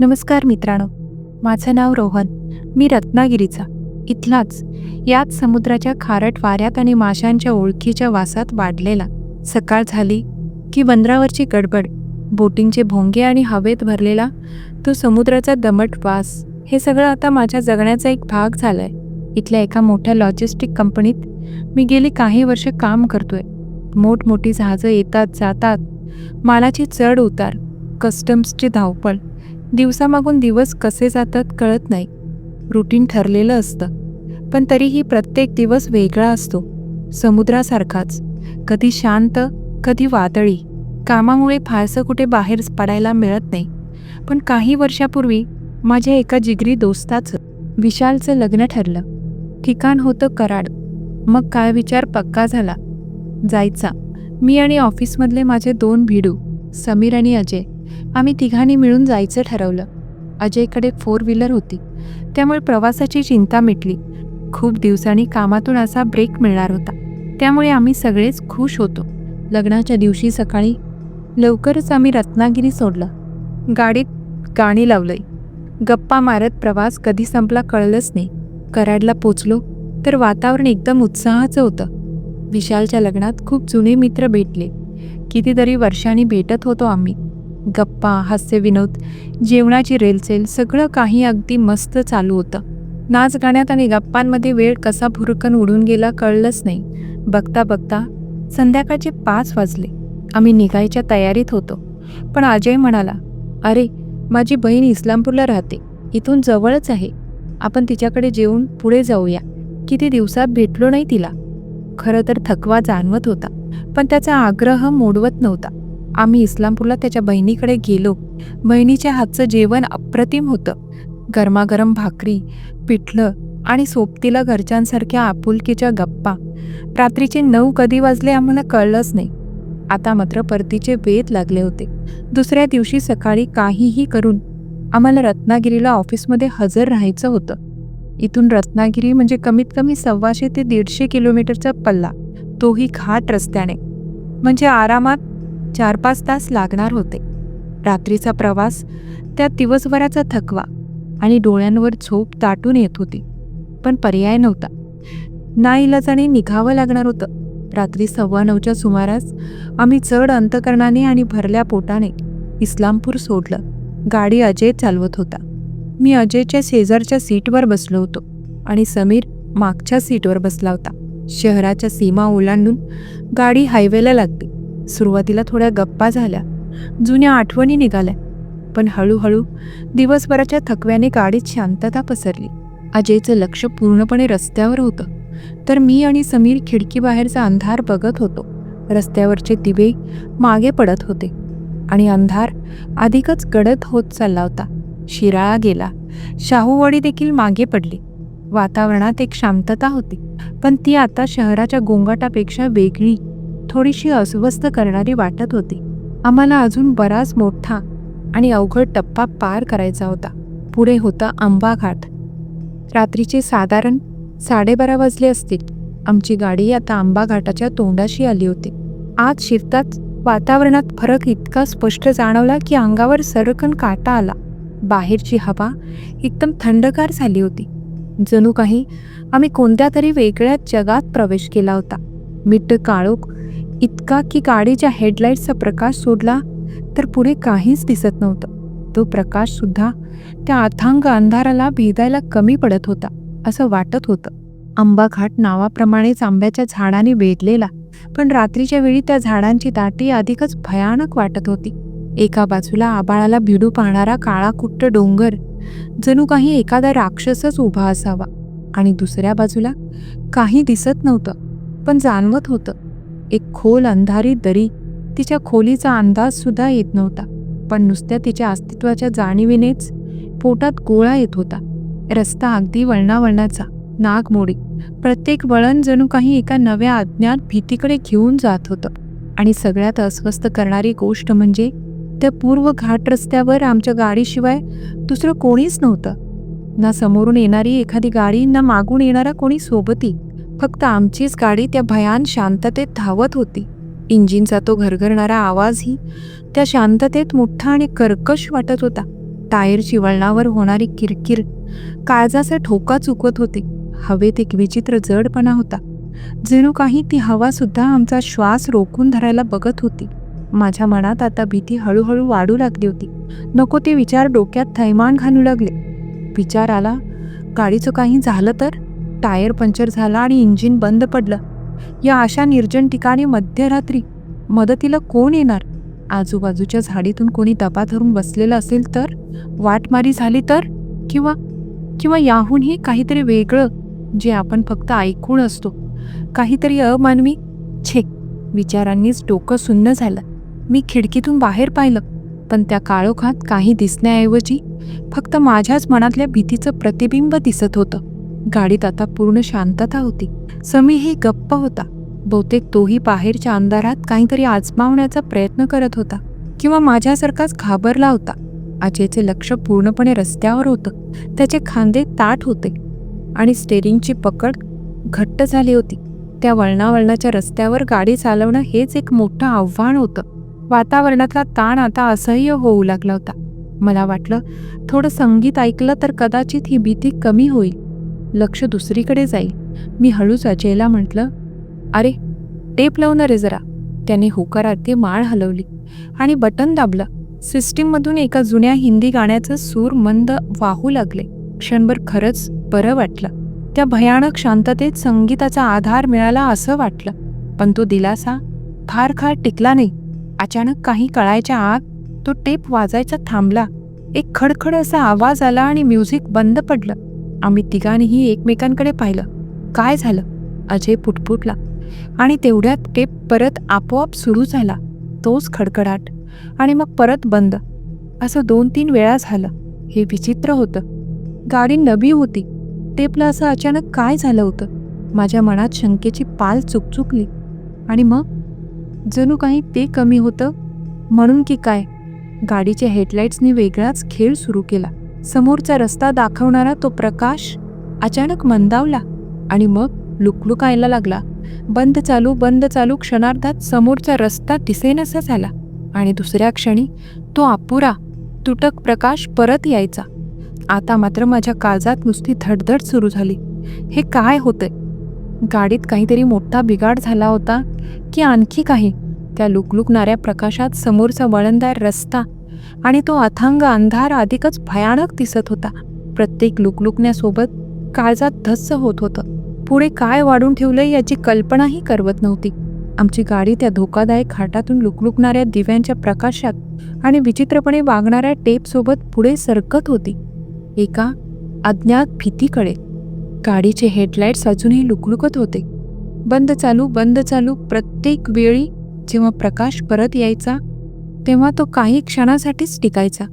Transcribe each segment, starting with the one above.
नमस्कार मित्रांनो. माझं नाव रोहन. मी रत्नागिरीचा. इथलाच याच समुद्राच्या खारट वाऱ्यात आणि माशांच्या ओळखीच्या वासात वाढलेला. सकाळ झाली की बंदरावरची गडबड बोटिंगचे भोंगे आणि हवेत भरलेला तो समुद्राचा दमट वास हे सगळं आता माझ्या जगण्याचा एक भाग झाला आहे इथल्या एका मोठ्या लॉजिस्टिक कंपनीत मी गेली काही वर्ष काम करतोय. मोठमोठी जहाजं येतात जातात. मालाची चढ उतार कस्टम्सची धावपळ दिवसामागून दिवस कसे जातात कळत नाही. रुटीन ठरलेलं असतं. पण तरीही प्रत्येक दिवस वेगळा असतो. समुद्रासारखाच. कधी शांत कधी वादळी. कामामुळे फारसं कुठे बाहेर पडायला मिळत नाही. पण काही वर्षापूर्वी माझ्या एका जिगरी दोस्ताचं विशालचं लग्न ठरलं. ठिकाण होतं कराड. मग काय विचार पक्का झाला. जायचा. मी आणि ऑफिसमधले माझे दोन भिडू समीर आणि अजय. आम्ही तिघांनी मिळून जायचं ठरवलं. अजयकडे फोर व्हीलर होती. त्यामुळे प्रवासाची चिंता मिटली. खूप दिवसांनी कामातून असा ब्रेक मिळणार होता. त्यामुळे आम्ही सगळेच खुश होतो. लग्नाच्या दिवशी सकाळी लवकरच आम्ही रत्नागिरी सोडलं. गाडीत गाणी लावलंय. गप्पा मारत प्रवास कधी संपला कळलंच नाही. कराडला पोचलो तर वातावरण एकदम उत्साहाचं होतं. विशालच्या लग्नात खूप जुने मित्र भेटले. कितीतरी वर्षांनी भेटत होतो आम्ही. गप्पा हास्य विनोद जेवणाची रेलचेल सगळं काही अगदी मस्त चालू होतं. नाच गाण्यात आणि गप्पांमध्ये वेळ कसा भुरकन उडून गेला कळलंच नाही. बघता बघता संध्याकाळचे पाच वाजले. आम्ही निघायच्या तयारीत होतो. पण अजय म्हणाला अरे माझी बहीण इस्लामपूरला राहते. इथून जवळच आहे. आपण तिच्याकडे जेवून पुढे जाऊया. किती दिवसात भेटलो नाही तिला. खरं तर थकवा जाणवत होता पण त्याचा आग्रह मोडवत नव्हता. आम्ही इस्लामपूरला त्याच्या बहिणीकडे गेलो. बहिणीच्या हातचं जेवण अप्रतिम होतं. गरमागरम भाकरी पिठलं आणि सोबतीला घरच्यांसारख्या आपुलकीच्या गप्पा. रात्रीचे नऊ कधी वाजले आम्हाला कळलंच नाही. आता मात्र परतीचे वेध लागले होते. दुसऱ्या दिवशी सकाळी काहीही करून आम्हाला रत्नागिरीला ऑफिसमध्ये हजर राहायचं होतं. इथून रत्नागिरी म्हणजे कमीत कमी सव्वाशे ते दीडशे किलोमीटरचा पल्ला. तोही घाट रस्त्याने. म्हणजे आरामात चार पाच तास लागणार होते. रात्रीचा प्रवास त्यात दिवसभराचा थकवा आणि डोळ्यांवर झोप दाटून येत होती. पण पर्याय नव्हता. नाईलाजाने निघावं लागणार होतं. रात्री सव्वा नऊच्या सुमारास आम्ही चढ अंतकरणाने आणि भरल्या पोटाने इस्लामपूर सोडलं. गाडी अजय चालवत होता. मी अजयच्या शेजारच्या सीटवर बसलो होतो आणि समीर मागच्या सीटवर बसला होता. शहराच्या सीमा ओलांडून गाडी हायवेला लागली. सुरुवातीला थोड्या गप्पा झाल्या. जुन्या आठवणी निघाल्या. पण हळूहळू दिवसभराच्या थकव्याने गाडीत शांतता पसरली. अजयचं लक्ष पूर्णपणे रस्त्यावर होतं. तर मी आणि समीर खिडकीबाहेरचा अंधार बघत होतो. रस्त्यावरचे दिवे मागे पडत होते. आणि अंधार अधिकच गडद होत चालला होता. शिराळा गेला. शाहूवाडी देखील मागे पडली. वातावरणात एक शांतता होती. पण ती आता शहराच्या गोंगाटापेक्षा वेगळी. थोडीशी अस्वस्थ करणारी वाटत होती. आम्हाला अजून बराच मोठा आणि अवघड टप्पा पार करायचा होता. पुढे होता आंबा घाट. रात्रीचे साधारण साडेबारा वाजले असतील. आमची गाडी आता आंबा घाटाच्या तोंडाशी आली होती. आत शिरताच वातावरणात फरक इतका स्पष्ट जाणवला की अंगावर सरकन काटा आला. बाहेरची हवा एकदम थंडगार झाली होती. जणू काही आम्ही कोणत्या तरी वेगळ्या जगात प्रवेश केला होता. मिट्ट काळोख इतका की गाडीच्या हेडलाईटचा प्रकाश सोडला तर पुढे काहीच दिसत नव्हतं. तो प्रकाशसुद्धा त्या अथांग अंधाराला भेदायला कमी पडत होता असं वाटत होतं. आंबा घाट नावाप्रमाणेच आंब्याच्या झाडाने वेधलेला पण रात्रीच्या वेळी त्या झाडांची दाटी अधिकच भयानक वाटत होती. एका बाजूला आबाळाला भिडू पाहणारा काळा कुट्ट डोंगर जणू काही एखादा राक्षसच उभा असावा. आणि दुसऱ्या बाजूला काही दिसत नव्हतं पण जाणवत होतं. एक खोल अंधारी दरी तिच्या खोलीचा अंदाज सुद्धा येत नव्हता पण नुसत्या तिच्या अस्तित्वाच्या जाणीवीनेच पोटात गोळा येत होता. रस्ता अगदी वळणावळणाचा नागमोडी. प्रत्येक वळण जणू काही एका नव्या अज्ञात भीतीकडे घेऊन जात होतं. आणि सगळ्यात अस्वस्थ करणारी गोष्ट म्हणजे त्या पूर्व घाट रस्त्यावर आमच्या गाडीशिवाय दुसरं कोणीच नव्हतं. ना समोरून येणारी एखादी गाडी ना मागून येणारा कोणी सोबती. फक्त आमचीच गाडी त्या भयान शांततेत धावत होती. इंजिनचा तो घरघरणारा आवाजही त्या शांततेत मोठा आणि कर्कश वाटत होता. टायरची वळणावर होणारी किरकिर काळजाचा ठोका चुकवत होते. हवेत एक विचित्र जडपणा होता. जणू काही ती हवा सुद्धा आमचा श्वास रोखून धरायला बघत होती. माझ्या मनात आता भीती हळूहळू वाढू लागली होती. नको ते विचार डोक्यात थैमान घालू लागले. विचार आला गाडीचं काही झालं तर? टायर पंक्चर झाला आणि इंजिन बंद पडलं. या अशा निर्जन ठिकाणी मध्यरात्री मदतीला कोण येणार? आजूबाजूच्या झाडीतून कोणी दबा धरून बसलेलं असेल तर? वाटमारी झाली तर? किंवा किंवा याहूनही काहीतरी वेगळं जे आपण फक्त ऐकून असतो? काहीतरी अमानवी? छे विचारांनीच डोकं सुन्न झालं. मी खिडकीतून बाहेर पाहिलं पण त्या काळोखात काही दिसण्याऐवजी फक्त माझ्याच मनातल्या भीतीचं प्रतिबिंब दिसत होतं. गाडीत आता पूर्ण शांतता होती. समीही गप्प होता. बहुतेक तोही बाहेरच्या अंधारात काहीतरी आजमावण्याचा प्रयत्न करत होता किंवा माझ्यासारखाच घाबरला होता. अजयचे लक्ष पूर्णपणे रस्त्यावर होतं. त्याचे खांदे ताट होते आणि स्टेरिंगची पकड घट्ट झाली होती. त्या वळणावळणाच्या रस्त्यावर गाडी चालवणं हेच एक मोठं आव्हान होतं. वातावरणातला ताण आता असह्य होऊ लागला होता. मला वाटलं थोडं संगीत ऐकलं तर कदाचित ही भीती कमी होईल. लक्ष दुसरीकडे जाईल मी हळूच अजयला म्हटलं अरे टेप लावून रे जरा. त्याने होकारार्थी माळ हलवली आणि बटन दाबलं. सिस्टीममधून एका जुन्या हिंदी गाण्याचं सूर मंद वाहू लागले. क्षणभर खरंच बरं वाटलं. त्या भयानक शांततेत संगीताचा आधार मिळाला असं वाटलं. पण तो दिलासा फार फार टिकला नाही. अचानक काही कळायच्या आत तो टेप वाजायचा थांबला. एक खडखड असा आवाज आला आणि म्युझिक बंद पडलं. आम्ही तिघांनीही एकमेकांकडे पाहिलं. काय झालं? अजय पुटपुटला. आणि तेवढ्यात टेप परत आपोआप सुरू झाला. तोच खडखडाट. आणि मग परत बंद. असं दोन तीन वेळा झालं. हे विचित्र होतं. गाडी नवी होती. टेपला असं अचानक काय झालं होतं? माझ्या मनात शंकेची पाल चुकचुकली. आणि मग? जणू काही ते कमी होतं? म्हणून की काय? गाडीच्या हेडलाईट्सनी वेगळाच खेळ सुरू केला. समोरचा रस्ता दाखवणारा तो प्रकाश अचानक मंदावला आणि मग लुकलुकायला लागला. बंद चालू बंद चालू क्षणार्धात समोरचा रस्ता दिसेनसा झाला आणि दुसऱ्या क्षणी तो अपुरा तुटक प्रकाश परत यायचा. आता मात्र माझ्या काळजात नुसती धडधड सुरू झाली. हे काय होतंय? गाडीत काहीतरी मोठा बिघाड झाला होता की आणखी काही? त्या लुकलुकणाऱ्या प्रकाशात समोरचा वळणदार रस्ता आणि तो अथांग अंधार अधिकच भयानक दिसत होता. प्रत्येक लुकलुकण्यासोबत काळजात धस्स होत होतं. पुढे काय वाढून ठेवलंय याची कल्पनाही करवत नव्हती. आमची गाडी त्या धोकादायक घाटातून लुकलुकणाऱ्या दिव्यांच्या प्रकाशात आणि विचित्रपणे वागणाऱ्या टेपसोबत पुढे सरकत होती. एका अज्ञात भीतीकडे. गाडीचे हेडलाईट्स अजूनही लुकलुकत होते. बंद चालू बंद चालू प्रत्येक वेळी जेव्हा प्रकाश परत यायचा तेव्हा तो काही क्षणासाठीच टिकायचा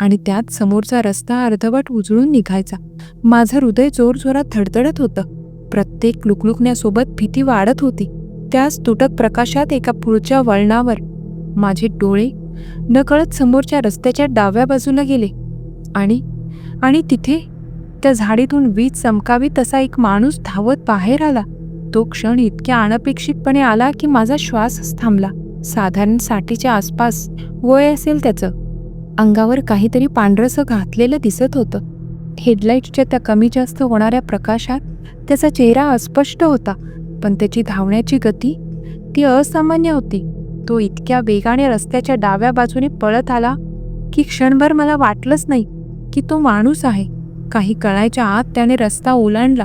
आणि त्यात समोरचा रस्ता अर्धवट उजळून निघायचा. माझं हृदय जोरजोरात धडधडत होतं. प्रत्येक लुकलुकण्यासोबत भीती वाढत होती. त्याच तुटक प्रकाशात एका पुढच्या वळणावर माझे डोळे नकळत समोरच्या रस्त्याच्या डाव्या बाजूला गेले आणि आणि तिथे त्या झाडीतून वीज चमकावी तसा एक माणूस धावत बाहेर आला. तो क्षण इतक्या अनपेक्षितपणे आला की माझा श्वासच थांबला. साधारण साठीच्या आसपास वय असेल त्याचं. अंगावर काहीतरी पांढरसं घातलेलं दिसत होतं. हेडलाईटच्या त्या कमी जास्त होणाऱ्या प्रकाशात त्याचा चेहरा अस्पष्ट होता पण त्याची धावण्याची गती ती असामान्य होती. तो इतक्या वेगाने रस्त्याच्या डाव्या बाजूने पळत आला की क्षणभर मला वाटलंच नाही की तो माणूस आहे. काही कळायच्या आत त्याने रस्ता ओलांडला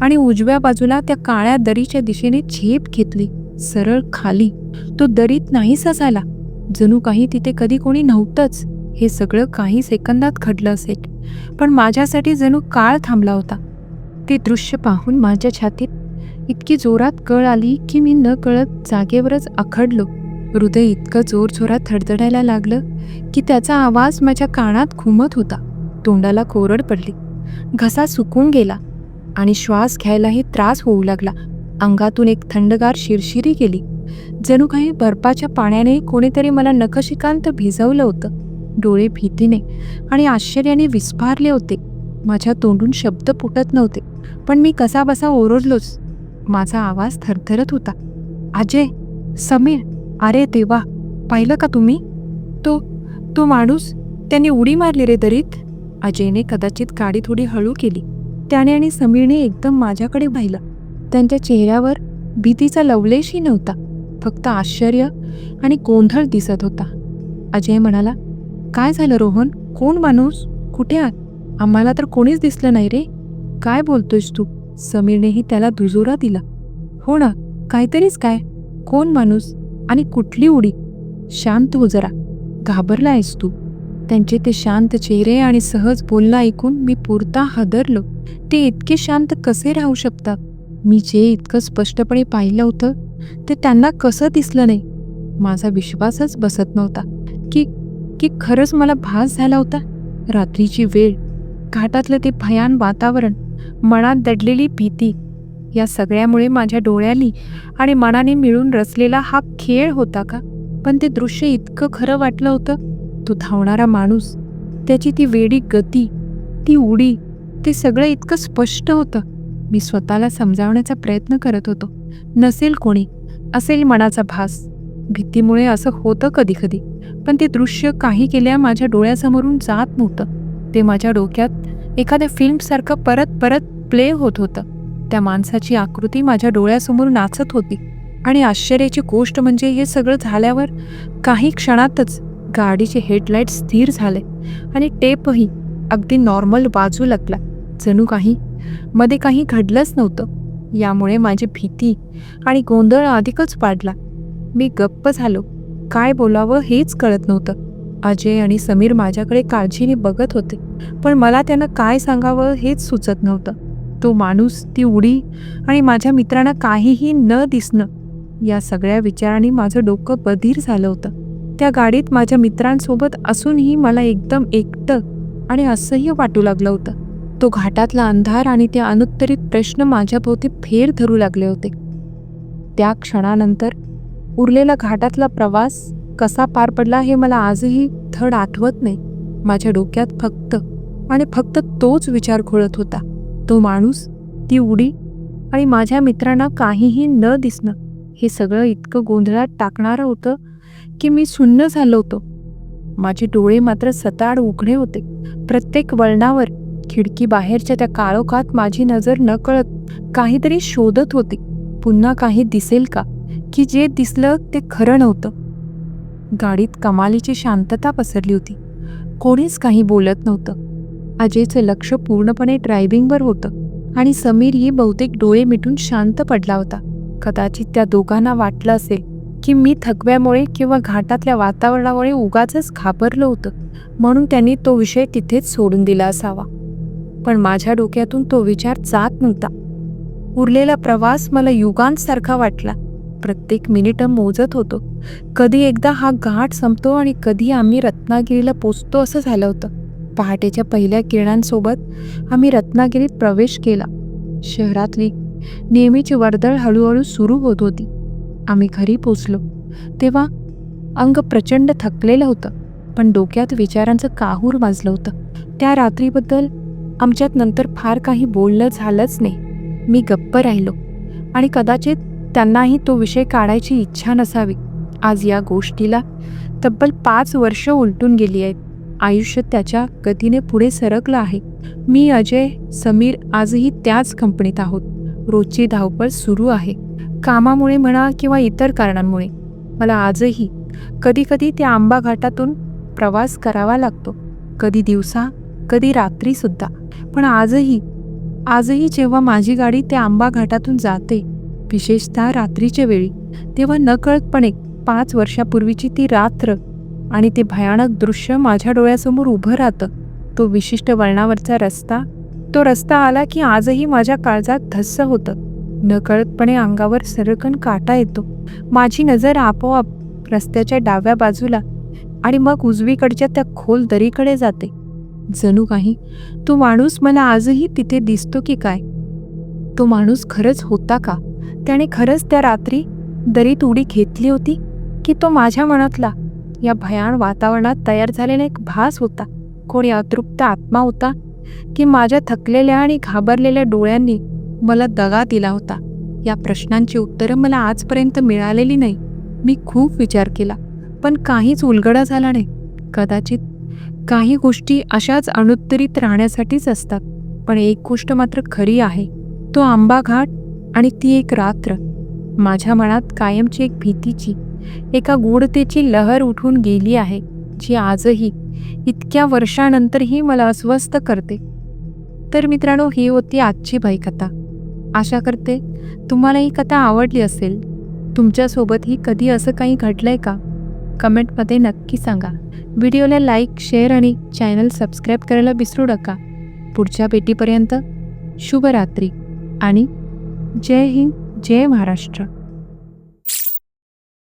आणि उजव्या बाजूला त्या काळ्या दरीच्या दिशेने झेप घेतली. सरळ खाली. तो दरीत नाहीसा झाला जणू काही तिथे कधी कोणी नव्हतंच. हे सगळं काही सेकंदात घडलं असेल. पण माझ्यासाठी जणू काळ थांबला होता. ते दृश्य पाहून माझ्या छातीत इतकी जोरात कळ आली की मी न कळत जागेवरच आखडलो. हृदय इतकं जोरजोरात थडथडायला लागलं की त्याचा आवाज माझ्या कानात घुमत होता. तोंडाला कोरड पडली. घसा सुकून गेला आणि श्वास घ्यायलाही त्रास होऊ लागला. अंगातून एक थंडगार शिरशिरी गेली. जणू काही बर्फाच्या पाण्याने कोणीतरी मला नखशिकांत भिजवलं होतं. डोळे भीतीने आणि आश्चर्याने विस्फारले होते. माझ्या तोंडून शब्द फुटत नव्हते. पण मी कसाबसा ओरडलोच. माझा आवाज थरथरत होता. अजय समीर अरे देवा पाहिलं का तुम्ही? तो तो माणूस त्याने उडी मारली रे दरीत. अजयने कदाचित गाडी थोडी हळू केली. त्याने आणि समीरने एकदम माझ्याकडे पाहिलं. त्यांच्या चेहऱ्यावर भीतीचा लवलेशही नव्हता. फक्त आश्चर्य आणि गोंधळ दिसत होता. अजय म्हणाला काय झालं रोहन? कोण माणूस? कुठे आहात? आम्हाला तर कोणीच दिसलं नाही रे. काय बोलतोयस तू? समीरनेही त्याला दुजोरा दिला. हो ना काहीतरीच काय? कोण माणूस? आणि कुठली उडी? शांत हो जरा. घाबरला आहेस तू. त्यांचे ते शांत चेहरे आणि सहज बोलणं ऐकून मी पुरता हादरलो. ते इतके शांत कसे राहू शकतात? मी जे इतकं स्पष्टपणे पाहिलं होतं ते त्यांना कसं दिसलं नाही? माझा विश्वासच बसत नव्हता की की खरंच मला भास झाला होता. रात्रीची वेळ घाटातलं ते भयान वातावरण मनात दडलेली भीती या सगळ्यामुळे माझ्या डोळ्यानी आणि मनाने मिळून रचलेला हा खेळ होता का? पण ते दृश्य इतकं खरं वाटलं होतं. तो धावणारा माणूस त्याची ती वेडी गती ती उडी ते सगळं इतकं स्पष्ट होतं. मी स्वतःला समजावण्याचा प्रयत्न करत होतो. नसेल कोणी असेल मनाचा भास. भीतीमुळे असं होतं कधी कधी पण ते दृश्य काही केल्या माझ्या डोळ्यासमोरून जात नव्हतं. ते माझ्या डोक्यात एखाद्या फिल्मसारखं परत परत प्ले होत होतं. त्या माणसाची आकृती माझ्या डोळ्यासमोर नाचत होती. आणि आश्चर्याची गोष्ट म्हणजे हे सगळं झाल्यावर काही क्षणातच गाडीचे हेडलाईट स्थिर झाले आणि टेपही अगदी नॉर्मल वाजू लागला जणू काही मध्ये काही घडलंच नव्हतं. यामुळे माझी भीती आणि गोंधळ अधिकच वाढला. मी गप्प झालो. काय बोलावं हेच कळत नव्हतं. अजय आणि समीर माझ्याकडे काळजीने बघत होते. पण मला त्यांना काय सांगावं हेच सुचत नव्हतं. तो माणूस ती उडी आणि माझ्या मित्रांना काहीही न दिसणं या सगळ्या विचारांनी माझं डोकं बधीर झालं होतं. त्या गाडीत माझ्या मित्रांसोबत असूनही मला एकदम एकटं आणि असह्य वाटू लागलं होतं. तो घाटातला अंधार आणि ते अनुत्तरित प्रश्न माझ्याभोवती फेर धरू लागले होते. त्या क्षणानंतर उरलेला घाटातला प्रवास कसा पार पडला हे मला आजही धड आठवत नाही. माझ्या डोक्यात फक्त आणि फक्त तोच विचार खोळत होता. तो माणूस ती उडी आणि माझ्या मित्रांना काहीही न दिसणं हे सगळं इतकं गोंधळात टाकणारं होतं की मी सुन्न झालो होतो. माझे डोळे मात्र सताड उघडे होते. प्रत्येक वळणावर खिडकी बाहेरच्या त्या काळोखात माझी नजर नकळत काहीतरी शोधत होती. पुन्हा काही दिसेल का? की जे दिसलं ते खरं नव्हतं. गाडीत कमालीची शांतता पसरली होती. कोणीच काही बोलत नव्हतं. अजयचं लक्ष पूर्णपणे ड्रायव्हिंगवर होतं आणि समीरही बहुतेक डोळे मिटून शांत पडला होता. कदाचित त्या दोघांना वाटलं असेल की मी थकव्यामुळे किंवा घाटातल्या वातावरणामुळे उगाचच घाबरलं होतं म्हणून त्यांनी तो विषय तिथेच सोडून दिला असावा. पण माझ्या डोक्यातून तो विचार जात नव्हता. उरलेला प्रवास मला युगांसारखा वाटला. प्रत्येक मिनिटं मोजत होतो. कधी एकदा हा घाट संपतो आणि कधी आम्ही रत्नागिरीला पोचतो असं झालं होतं. पहाटेच्या पहिल्या किरणांसोबत आम्ही रत्नागिरीत प्रवेश केला. शहरातली नेहमीची वर्दळ हळूहळू सुरू होत होती. आम्ही घरी पोचलो. तेव्हा अंग प्रचंड थकलेलं होतं. पण डोक्यात विचारांचं काहूर वाजलं होतं. त्या रात्रीबद्दल आमच्यात नंतर फार काही बोलणं झालंच नाही. मी गप्प राहिलो आणि कदाचित त्यांनाही तो विषय काढायची इच्छा नसावी. आज या गोष्टीला तब्बल पाच वर्ष उलटून गेली आहेत. आयुष्य त्याच्या गतीने पुढे सरकलं आहे. मी अजय समीर आजही त्याच कंपनीत आहोत. रोजची धावपळ सुरू आहे. कामामुळे म्हणा किंवा इतर कारणांमुळे. मला आजही कधीकधी त्या आंबा घाटातून प्रवास करावा लागतो. कधी दिवसा कधी रात्रीसुद्धा पण आजही आजही जेव्हा माझी गाडी त्या आंबा घाटातून जाते विशेषतः रात्रीच्या वेळी तेव्हा नकळतपणे पाच वर्षापूर्वीची ती रात्र आणि ते भयानक दृश्य माझ्या डोळ्यासमोर उभं राहतं. तो विशिष्ट वळणावरचा रस्ता तो रस्ता आला की आजही माझ्या काळजात धस्स होतं. नकळतपणे अंगावर सरकन काटा येतो. माझी नजर आपोआप रस्त्याच्या डाव्या बाजूला आणि मग उजवीकडच्या त्या खोल दरीकडे जाते. जणू काही. तो माणूस मला आजही तिथे दिसतो की काय? तो माणूस खरंच होता का? त्याने खरंच त्या रात्री दरीत उडी घेतली होती की तो माझ्या मनातला? या भयान वातावरणात तयार झालेला एक भास होता. कोणी अतृप्त आत्मा होता की माझ्या थकलेल्या आणि घाबरलेल्या डोळ्यांनी मला दगा दिला होता? या प्रश्नांची उत्तरं मला आजपर्यंत मिळालेली नाही. मी खूप विचार केला पण काहीच उलगडा झाला नाही. कदाचित काही गोष्टी अशाच अनुत्तरित राहण्यासाठीच असतात पण एक गोष्ट मात्र खरी आहे तो आंबा घाट आणि ती एक रात्र. माझ्या मनात कायमची एक भीतीची एका गूढतेची लहर उठून गेली आहे जी आजही इतक्या वर्षानंतरही मला अस्वस्थ करते. तर मित्रांनो ही होती आजची भयकथा. आशा करते तुम्हाला ही कथा आवडली असेल. तुमच्यासोबतही कधी असं काही घडलंय का? कमेंटमध्ये नक्की सांगा. व्हिडिओला लाईक शेअर आणि चॅनल सबस्क्राईब करायला विसरू नका. पुढच्या भेटीपर्यंत शुभरात्री आणि जय हिंद जय महाराष्ट्र.